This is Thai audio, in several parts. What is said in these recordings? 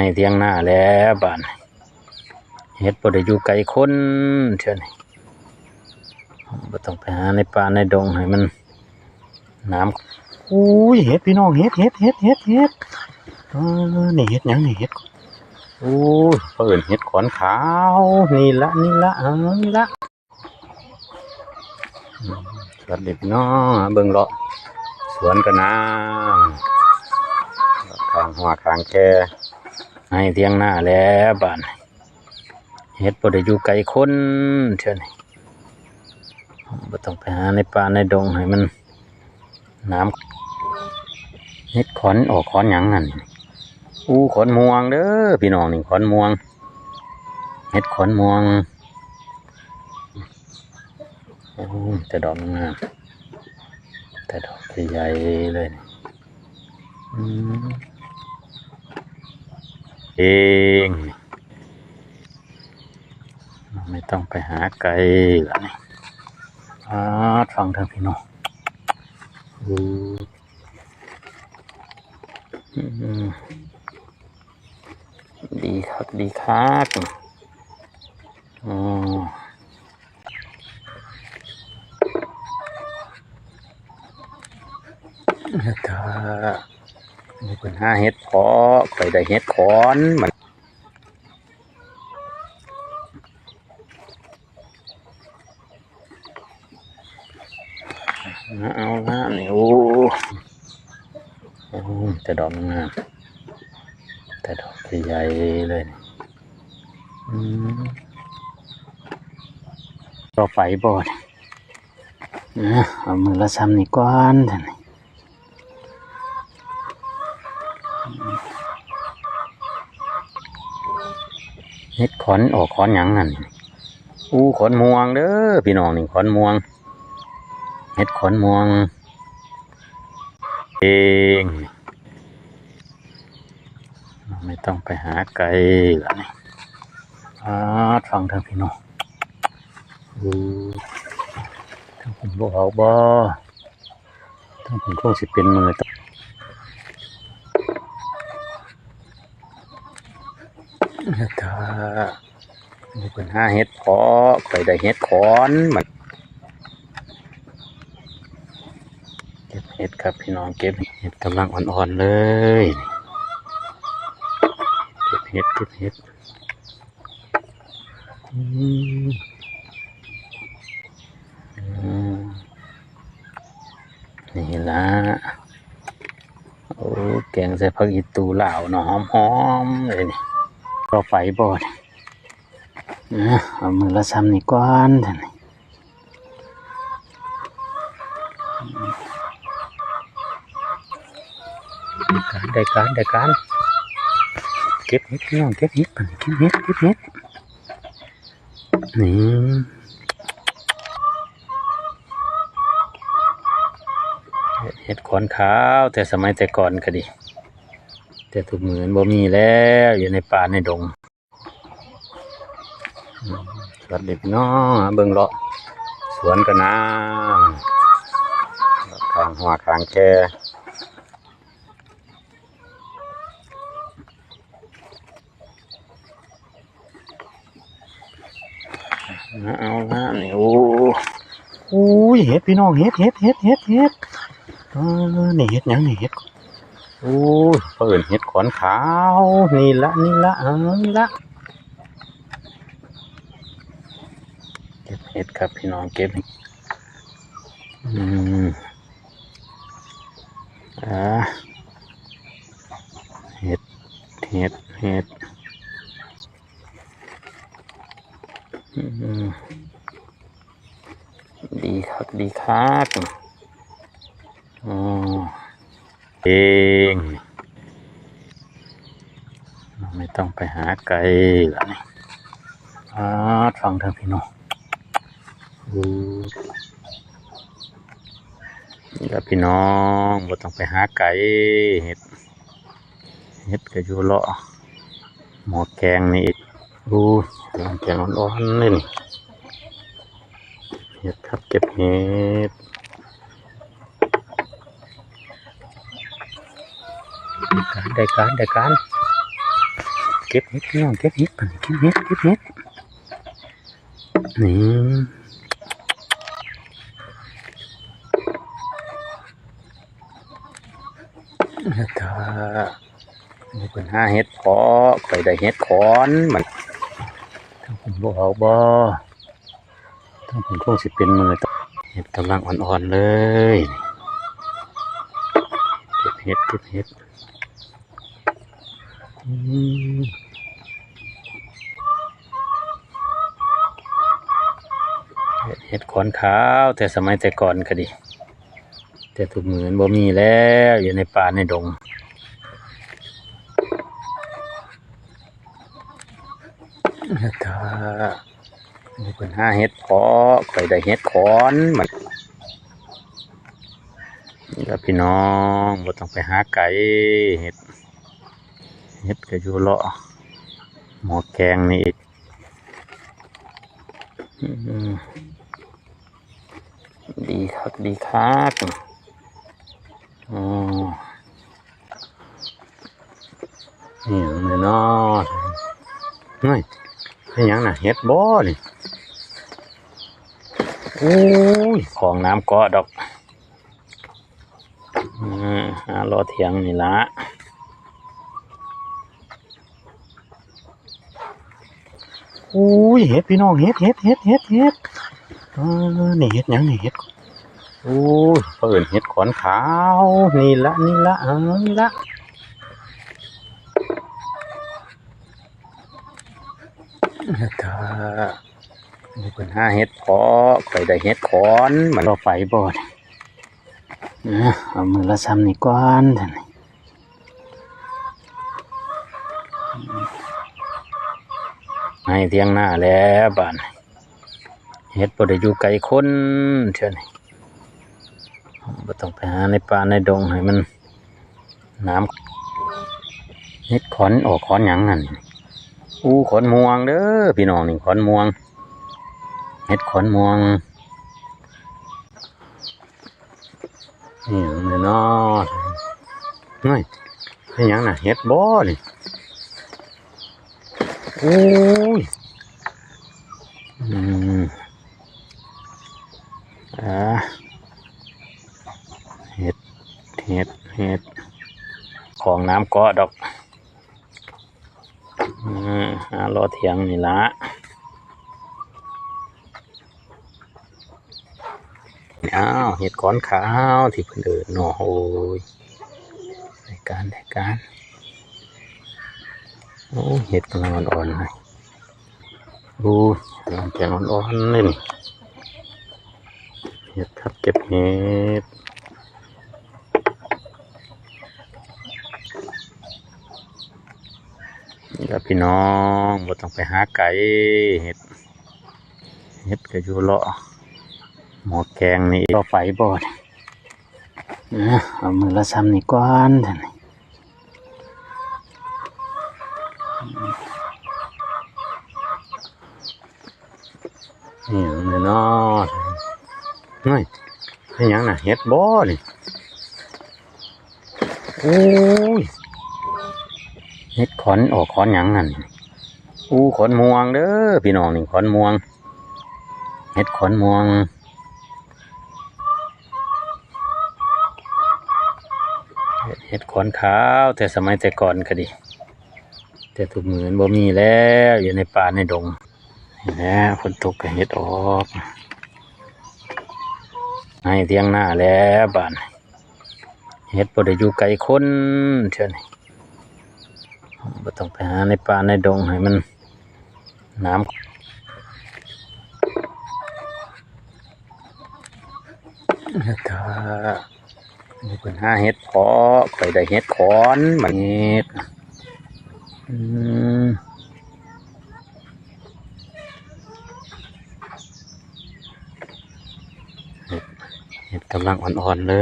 ให้เที่ยงหน้าแล้วบ้านเฮ็ดบ่ได้อยู่ไกลคนเท่านี้บ่ต้องไปหาในป่าในดงให้มันน้ำอุ้ยเฮ็ดพี่น้องเฮ็ดเฮ็ดเฮ็ดเฮ็ดเฮ็ดเออนี่เฮ็ดหยังนี่เฮ็ดโอ้ยเพิ่นเฮ็ดขอนขาวนี่ละนี่ละเออนี่ละสวัสดีพี่น้องเบิ่งเลาะสวนกันนะทางหัวทางแค่ ให้เที่ยงหน้าแล้วบ้านเฮ็ดบ่ได้อยู่ไกลคนเท่านี้บ่ต้องไปหาในป่าในดงให้มันน้ำเฮ็ดขอนออกขอนหยังนั่นอู้ขอนม่วงเด้อพี่น้องนี่ขอนม่วงเฮ็ดขอนม่วงโอ้แต่ดอกงามแต่ดอกใหญ่เลยอืม เอง ไม่ต้องไปหาไกลแล้วนี่อาฟังเถอะพี่น้องดีครับดีครับอ๋อถ้า มีปัญหาเฮ็ดเพาะไปได้เฮ็ดขอนมันเอาละนี่โอ้โอ้แต่ดอกงามแต่ดอกใหญ่เลยนี่อไฟบอนนะเอามือละซ้ำนี่ก่อนท่าน เฮ็ดขอนออกขอนหยังนั่นอู้ขอนม่วงเด้อพี่น้องนี่ขอนม่วงเฮ็ดขอนม่วง เองไม่ต้องไปหาไกลแล้วนี่อาฟังเถอะพี่น้องดูถ้าผมบอกเอาบ่ถ้าผมคงสิเป็นมือตถ้า มีปัญหาเฮ็ดเพาะไปได้เฮ็ดขอนมันเก็บเห็ดครับพี่น้องเก็บเห็ดกำลังอ่อนๆเลยเก็บเห็ดเก็บเห็ดอืมนี่ละโอ้แกงใส่ผักอีตูเหล่าวเนาะหอมๆเลยนี่ก็ไฟบอด นะเอามือละซ้ำนี่ก่อนท่านนี่ได้การได้การเก็บเห็ดพี่น้องเก็บเห็ดก่อนเก็บเห็ดเก็บเห็ดนี่เห็ดขอนขาวแต่สมัยแต่ก่อนก็ดี แต่ถูกเหมือนบ่มีแล้วอยู่ในป่าในดง สวัสดีพี่น้องเบิ่งเลาะสวนกันนะทางหัวทางแกเอาละนี่โอ้โอ้ยเห็ดพี่น้องเห็ดเห็ดเห็ดเห็ดเห็ดนี่เห็ดยังนี่เห็ดโอ้ยเปิ่นเห็ดขอนขาว นี่ละนี่ละเออนี่ละเก็บเห็ดครับพี่น้องเก็บอืมอ่าเห็ดเห็ดเห็ดอืมดีครับดีครับอ๋อเองไม่ต้องไปหาไกลแล้วนี่อาฟังเถอะพี่น้อง นี่ละพี่น้องไม่ต้องไปหาไกลเห็ด เห็ดก็อยู่เลาะหมอแกงนี่อีกดูกงแกงร้อนๆนี่เห็ดครับเก็บเห็ดได้การได้การได้การเก็บเห็ดพี่น้องเก็บเห็ดเก็บเห็ดเก็บเห็ดนี่ ถ้ามีปัญหาเห็ดเพาะไปได้เห็ดขอนมันถ้าผมบอกเอาบ่ถ้าผมคงสิเป็นมือตเห็ดกำลังอ่อนๆเลยเก็บเห็ดเก็บเห็ดอืมเฮ็ดเห็ดขอนขาวแต่สมัยแต่ก่อนก็ดี แต่ถูกเหมือนบ่มีแล้วอยู่ในป่าในดงถ้ามีปัญหาเห็ดเพาะไปได้เห็ดขอนมันแล้วพี่น้องบ่ต้องไปหาไก่เห็ดเฮ็ดก็อยู่เลาะหมอแกงนี่อีกดีครับดีครับ อ๋อนี่หยังนี่ยเนาะเฮ้ยังน่ะเฮ็ดบ่นี่โอ้ยของน้ำกาะดอกอืมหารอเถียงนี่ละอุ้ยเห็ดพี่น้องเห็ดเห็ดเห็ดเห็ดเห็ดเออนี่เห็ดยังนี่เห็ด อ้ยเปิดเห็ดขอนขาว นี่ละนี่ละเออนี่ละถ้ามีปัญหาเห็ดเพาะไปได้เห็ดขอนมันเราไปบ่เนี่ยนะเอามือละซ้ำนี่ก่อนท่านให้เที่ยงหน้าแล้วบ้านเฮ็ดบ่ได้อยู่ไกลคนเท่านี้ บ่ต้องไปหาในป่าในดงให้มันน้ำเฮ็ดขอนออกขอนหยังนั่นอู้ขอนม่วงเด้อพี่น้องนี่ขอนม่วงเฮ็ดขอนม่วงนี่เนี่ยเนาะเฮ้ยเป็นหยังน่ะเฮ็ดบ่นี่โอ้ยอืมอ่าเห็ด เห็ด เห็ด ของ น้ำเกาะดอกหารอเถียงนี่ละอ้าวเห็ดขอนขาวที่เพิ่นเดินเนาะโอ้ยได้การได้การโอ้เห็ดกำลังอ่อนๆเลยดูกำลังแกงอ่อนๆเลยนี่เห็ดครับเก็บเห็ด นี่ละพี่น้องบ่ต้องไปหาไก่เห็ด เห็ดก็อยู่เลาะหมอแกงนี่ก็ไฟบ่เนี่ยนะเอามือละซ้ำนี่ก่อนท่านนี่นี่หยังเนี่ยเนาะเฮ้ยเป็นหยังน่ะเฮ็ดบ่นี่โอ้ย เฮ็ดขอนออกขอนหยังนั่นอู้ขอนม่วงเด้อพี่น้องนี่ขอนม่วงเฮ็ดขอนม่วงเฮ็ดเฮ็ดขอนขาว แต่สมัยแต่ก่อนก็ดี แต่ถูกเหมือนบ่มีแล้วอยู่ในป่าในดงนี่แหละฝนตกก็เฮ็ดออกให้เที่ยงหน้าแล้วบ้านเฮ็ดบ่ได้อยู่ไกลคนเท่านี้ บ่ต้องไปหาในป่าในดงให้มันน้ำถ้ามีปัญหาเฮ็ดเพาะไปได้เฮ็ดขอนมันเฮ็ดอืมเห็ดกำลังอ่อนๆเล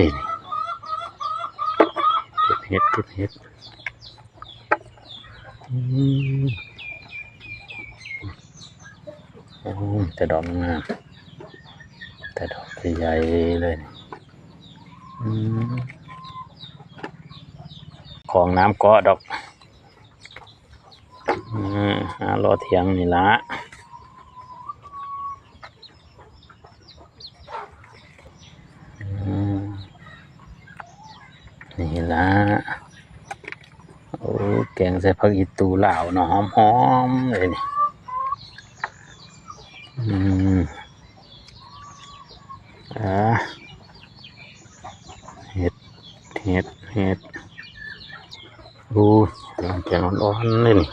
ยเก็บเห็ดเก็บเห็ด โอ้แต่ดอกงามแต่ดอกใหญ่เลยอของน้ำเกาะดอกหารอเถียงนี่ละนี่ละ แกงใส่ผักอีตูเหล่าวเนาะหอมเลยนี่อืมอ่าเห็ดเห็ดเห็ดดูแกงอ่อนๆเลยนี่